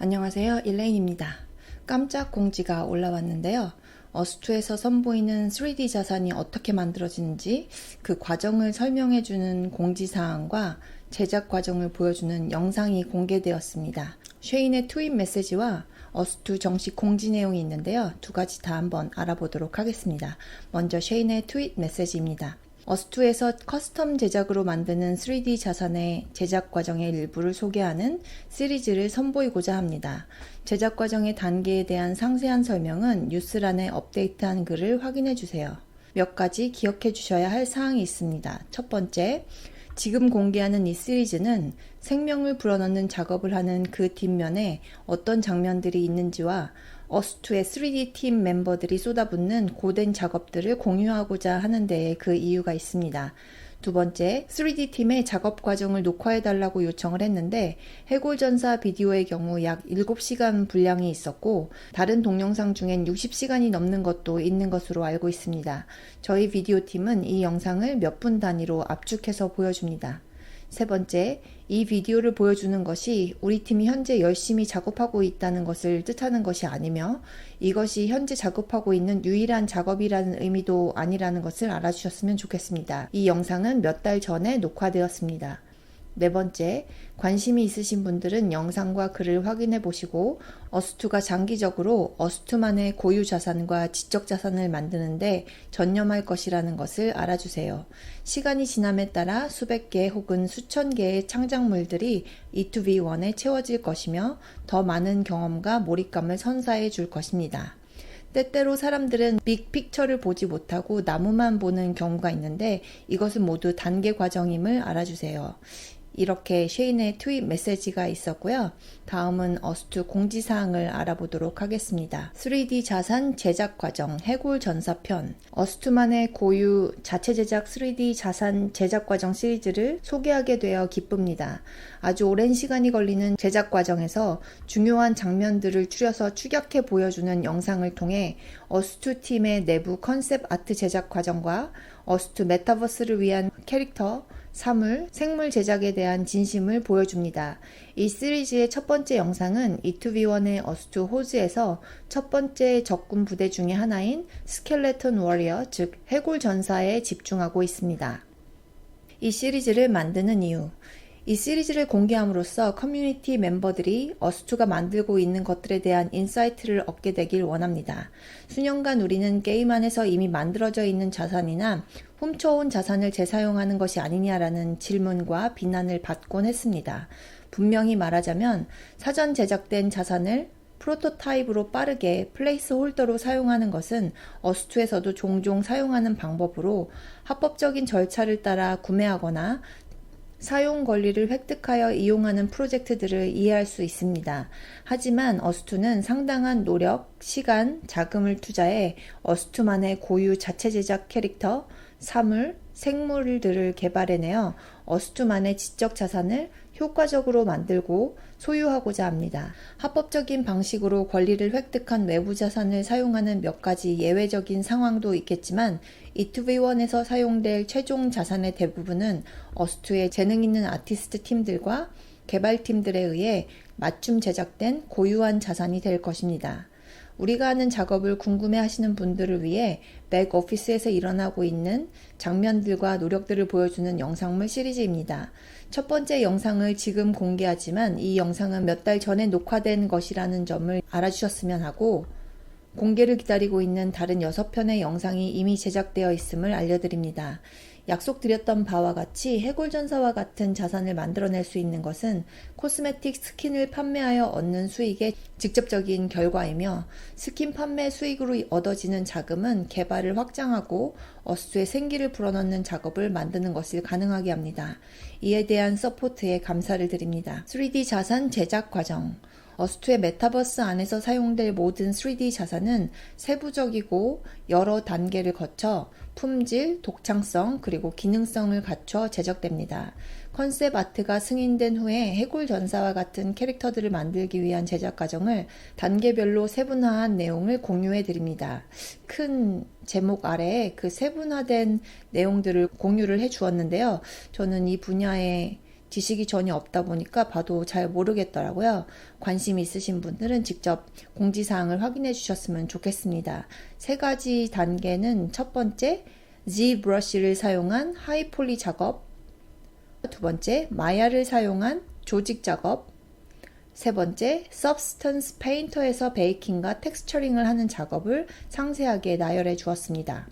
안녕하세요. 일레인입니다. 깜짝 공지가 올라왔는데요. 어스투에서 선보이는 3D 자산이 어떻게 만들어지는지 그 과정을 설명해주는 공지사항과 제작 과정을 보여주는 영상이 공개되었습니다. 쉐인의 트윗 메시지와 어스투 정식 공지 내용이 있는데요. 두 가지 다 한번 알아보도록 하겠습니다. 먼저 쉐인의 트윗 메시지입니다. 어스투에서 커스텀 제작으로 만드는 3D 자산의 제작 과정의 일부를 소개하는 시리즈를 선보이고자 합니다. 제작 과정의 단계에 대한 상세한 설명은 뉴스란에 업데이트한 글을 확인해 주세요. 몇 가지 기억해 주셔야 할 사항이 있습니다. 첫 번째, 지금 공개하는 이 시리즈는 생명을 불어넣는 작업을 하는 그 뒷면에 어떤 장면들이 있는지와 어스투의 3D 팀 멤버들이 쏟아붓는 고된 작업들을 공유하고자 하는 데에 그 이유가 있습니다. 두 번째, 3D 팀의 작업 과정을 녹화해달라고 요청을 했는데 해골전사 비디오의 경우 약 7시간 분량이 있었고 다른 동영상 중엔 60시간이 넘는 것도 있는 것으로 알고 있습니다. 저희 비디오 팀은 이 영상을 몇 분 단위로 압축해서 보여줍니다. 세 번째, 이 비디오를 보여주는 것이 우리 팀이 현재 열심히 작업하고 있다는 것을 뜻하는 것이 아니며 이것이 현재 작업하고 있는 유일한 작업이라는 의미도 아니라는 것을 알아주셨으면 좋겠습니다. 이 영상은 몇 달 전에 녹화되었습니다. 네 번째, 관심이 있으신 분들은 영상과 글을 확인해 보시고 어스투가 장기적으로 어스투만의 고유 자산과 지적 자산을 만드는데 전념할 것이라는 것을 알아주세요. 시간이 지남에 따라 수백 개 혹은 수천 개의 창작물들이 E2V1에 채워질 것이며 더 많은 경험과 몰입감을 선사해 줄 것입니다. 때때로 사람들은 빅 픽처를 보지 못하고 나무만 보는 경우가 있는데 이것은 모두 단계 과정임을 알아주세요. 이렇게 쉐인의 트윗 메시지가 있었고요. 다음은 어스투 공지사항을 알아보도록 하겠습니다. 3D 자산 제작 과정 해골 전사편 어스투만의 고유 자체 제작 3D 자산 제작 과정 시리즈를 소개하게 되어 기쁩니다. 아주 오랜 시간이 걸리는 제작 과정에서 중요한 장면들을 추려서 추격해 보여주는 영상을 통해 어스투 팀의 내부 컨셉 아트 제작 과정과 어스투 메타버스를 위한 캐릭터 사물, 생물 제작에 대한 진심을 보여줍니다. 이 시리즈의 첫 번째 영상은 E2V1의 어스투 호즈에서 첫 번째 적군 부대 중의 하나인 스켈레톤 워리어, 즉 해골 전사에 집중하고 있습니다. 이 시리즈를 만드는 이유. 이 시리즈를 공개함으로써 커뮤니티 멤버들이 어스투가 만들고 있는 것들에 대한 인사이트를 얻게 되길 원합니다. 수년간 우리는 게임 안에서 이미 만들어져 있는 자산이나 훔쳐온 자산을 재사용하는 것이 아니냐라는 질문과 비난을 받곤 했습니다. 분명히 말하자면 사전 제작된 자산을 프로토타입으로 빠르게 플레이스 홀더로 사용하는 것은 어스투에서도 종종 사용하는 방법으로 합법적인 절차를 따라 구매하거나 사용 권리를 획득하여 이용하는 프로젝트들을 이해할 수 있습니다. 하지만 어스투는 상당한 노력, 시간, 자금을 투자해 어스투만의 고유 자체 제작 캐릭터, 사물, 생물들을 개발해내어 어스투만의 지적 자산을 효과적으로 만들고 소유하고자 합니다. 합법적인 방식으로 권리를 획득한 외부 자산을 사용하는 몇 가지 예외적인 상황도 있겠지만 E2V1에서 사용될 최종 자산의 대부분은 어스투의 재능 있는 아티스트 팀들과 개발팀들에 의해 맞춤 제작된 고유한 자산이 될 것입니다. 우리가 하는 작업을 궁금해 하시는 분들을 위해 백 오피스에서 일어나고 있는 장면들과 노력들을 보여주는 영상물 시리즈입니다. 첫 번째 영상을 지금 공개하지만 이 영상은 몇 달 전에 녹화된 것이라는 점을 알아주셨으면 하고 공개를 기다리고 있는 다른 6편의 영상이 이미 제작되어 있음을 알려드립니다. 약속드렸던 바와 같이 해골전사와 같은 자산을 만들어낼 수 있는 것은 코스메틱 스킨을 판매하여 얻는 수익의 직접적인 결과이며 스킨 판매 수익으로 얻어지는 자금은 개발을 확장하고 어스의 생기를 불어넣는 작업을 만드는 것을 가능하게 합니다. 이에 대한 서포트에 감사를 드립니다. 3D 자산 제작 과정 어스투의 메타버스 안에서 사용될 모든 3D 자산은 세부적이고 여러 단계를 거쳐 품질, 독창성, 그리고 기능성을 갖춰 제작됩니다. 컨셉 아트가 승인된 후에 해골 전사와 같은 캐릭터들을 만들기 위한 제작 과정을 단계별로 세분화한 내용을 공유해 드립니다. 큰 제목 아래에 그 세분화된 내용들을 공유를 해 주었는데요. 저는 이 분야에 지식이 전혀 없다 보니까 봐도 잘 모르겠더라고요. 관심 있으신 분들은 직접 공지사항을 확인해 주셨으면 좋겠습니다. 세 가지 단계는 첫 번째, Z 브러쉬를 사용한 하이폴리 작업, 두 번째, 마야를 사용한 조직 작업, 세 번째, Substance Painter에서 베이킹과 텍스처링을 하는 작업을 상세하게 나열해 주었습니다.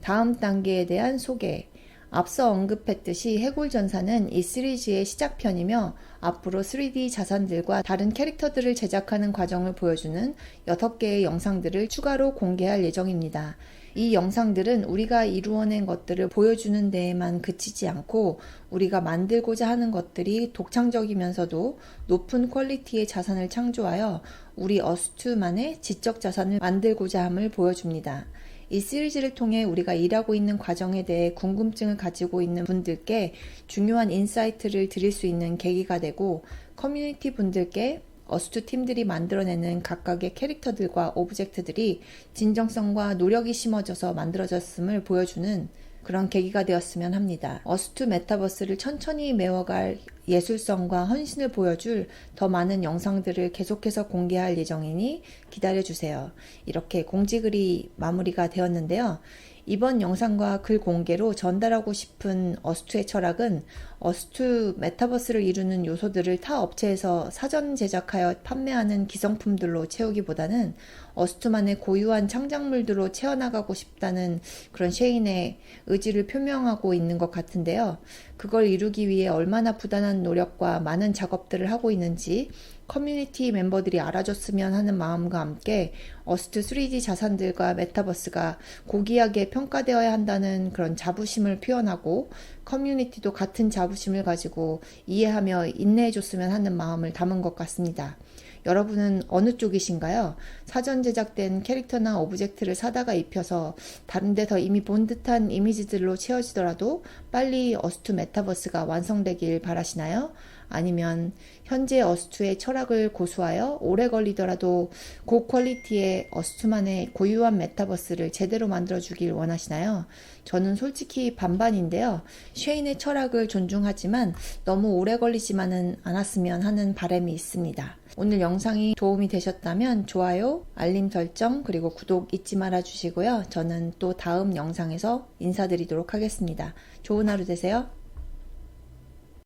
다음 단계에 대한 소개. 앞서 언급했듯이 해골전사는 이 시리즈의 시작편이며 앞으로 3D 자산들과 다른 캐릭터들을 제작하는 과정을 보여주는 6개의 영상들을 추가로 공개할 예정입니다. 이 영상들은 우리가 이루어낸 것들을 보여주는 데에만 그치지 않고 우리가 만들고자 하는 것들이 독창적이면서도 높은 퀄리티의 자산을 창조하여 우리 어스투만의 지적 자산을 만들고자 함을 보여줍니다. 이 시리즈를 통해 우리가 일하고 있는 과정에 대해 궁금증을 가지고 있는 분들께 중요한 인사이트를 드릴 수 있는 계기가 되고 커뮤니티 분들께 어스투 팀들이 만들어내는 각각의 캐릭터들과 오브젝트들이 진정성과 노력이 심어져서 만들어졌음을 보여주는 그런 계기가 되었으면 합니다. 어스투 메타버스를 천천히 메워갈 예술성과 헌신을 보여줄 더 많은 영상들을 계속해서 공개할 예정이니 기다려주세요. 이렇게 공지글이 마무리가 되었는데요. 이번 영상과 글 공개로 전달하고 싶은 어스투의 철학은 어스투 메타버스를 이루는 요소들을 타 업체에서 사전 제작하여 판매하는 기성품들로 채우기보다는 어스투만의 고유한 창작물들로 채워나가고 싶다는 그런 셰인의 의지를 표명하고 있는 것 같은데요. 그걸 이루기 위해 얼마나 부단한 노력과 많은 작업들을 하고 있는지 커뮤니티 멤버들이 알아줬으면 하는 마음과 함께 어스트 3D 자산들과 메타버스가 고귀하게 평가되어야 한다는 그런 자부심을 표현하고 커뮤니티도 같은 자부심을 가지고 이해하며 인내해줬으면 하는 마음을 담은 것 같습니다. 여러분은 어느 쪽이신가요? 사전 제작된 캐릭터나 오브젝트를 사다가 입혀서 다른 데서 이미 본 듯한 이미지들로 채워지더라도 빨리 어스투 메타버스가 완성되길 바라시나요? 아니면 현재 어스투의 철학을 고수하여 오래 걸리더라도 고퀄리티의 어스투만의 고유한 메타버스를 제대로 만들어주길 원하시나요? 저는 솔직히 반반인데요. 쉐인의 철학을 존중하지만 너무 오래 걸리지만은 않았으면 하는 바람이 있습니다. 오늘 영상이 도움이 되셨다면 좋아요, 알림 설정, 그리고 구독 잊지 말아 주시고요. 저는 또 다음 영상에서 인사드리도록 하겠습니다. 좋은 하루 되세요.